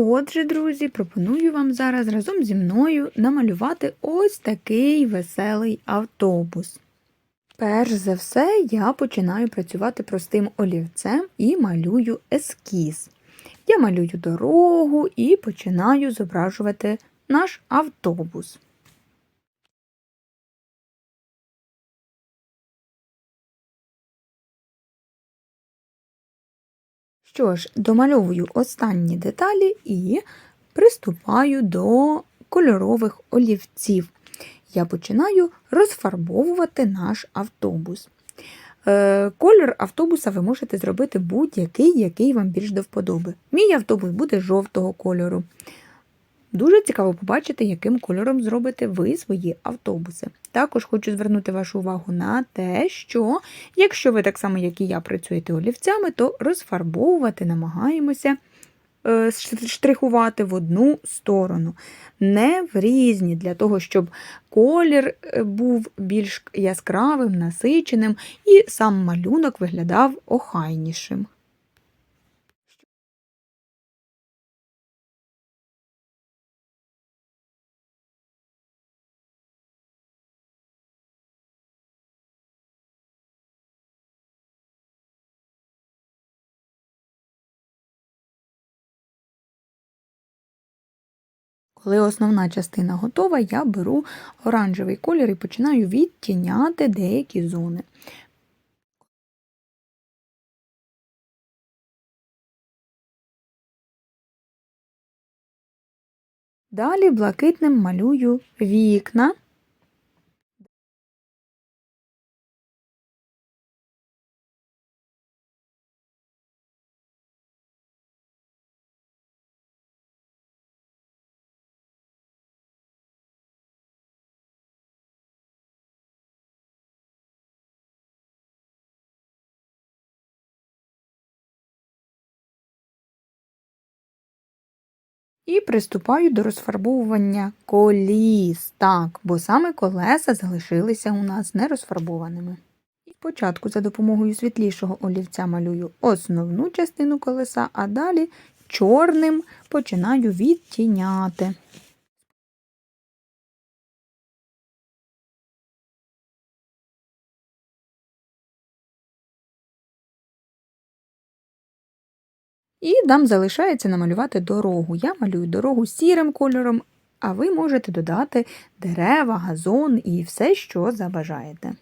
Отже, друзі, пропоную вам зараз разом зі мною намалювати ось такий веселий автобус. Перш за все, я починаю працювати простим олівцем і малюю ескіз. Я малюю дорогу і починаю зображувати наш автобус. Що ж, домальовую останні деталі і приступаю до кольорових олівців. Я починаю розфарбовувати наш автобус. Кольор Колір автобуса ви можете зробити будь-який, який вам більш до вподоби. Мій автобус буде жовтого кольору. Дуже цікаво побачити, яким кольором зробите ви свої автобуси. Також хочу звернути вашу увагу на те, що якщо ви так само, як і я, працюєте олівцями, то розфарбовувати намагаємося е, штрихувати в одну сторону, не в різні, для того, щоб колір е, був більш яскравим, насиченим, і сам малюнок виглядав охайнішим. Коли основна частина готова, я беру оранжевий колір і починаю відтіняти деякі зони. Далі блакитним малюю вікна. І приступаю до розфарбовування коліс. Так, бо саме колеса залишилися у нас нерозфарбованими. Спочатку за допомогою світлішого олівця малюю основну частину колеса, а далі чорним починаю відтіняти. І нам залишається намалювати дорогу. Я малюю дорогу сірим кольором, а ви можете додати дерева, газон і все, що забажаєте.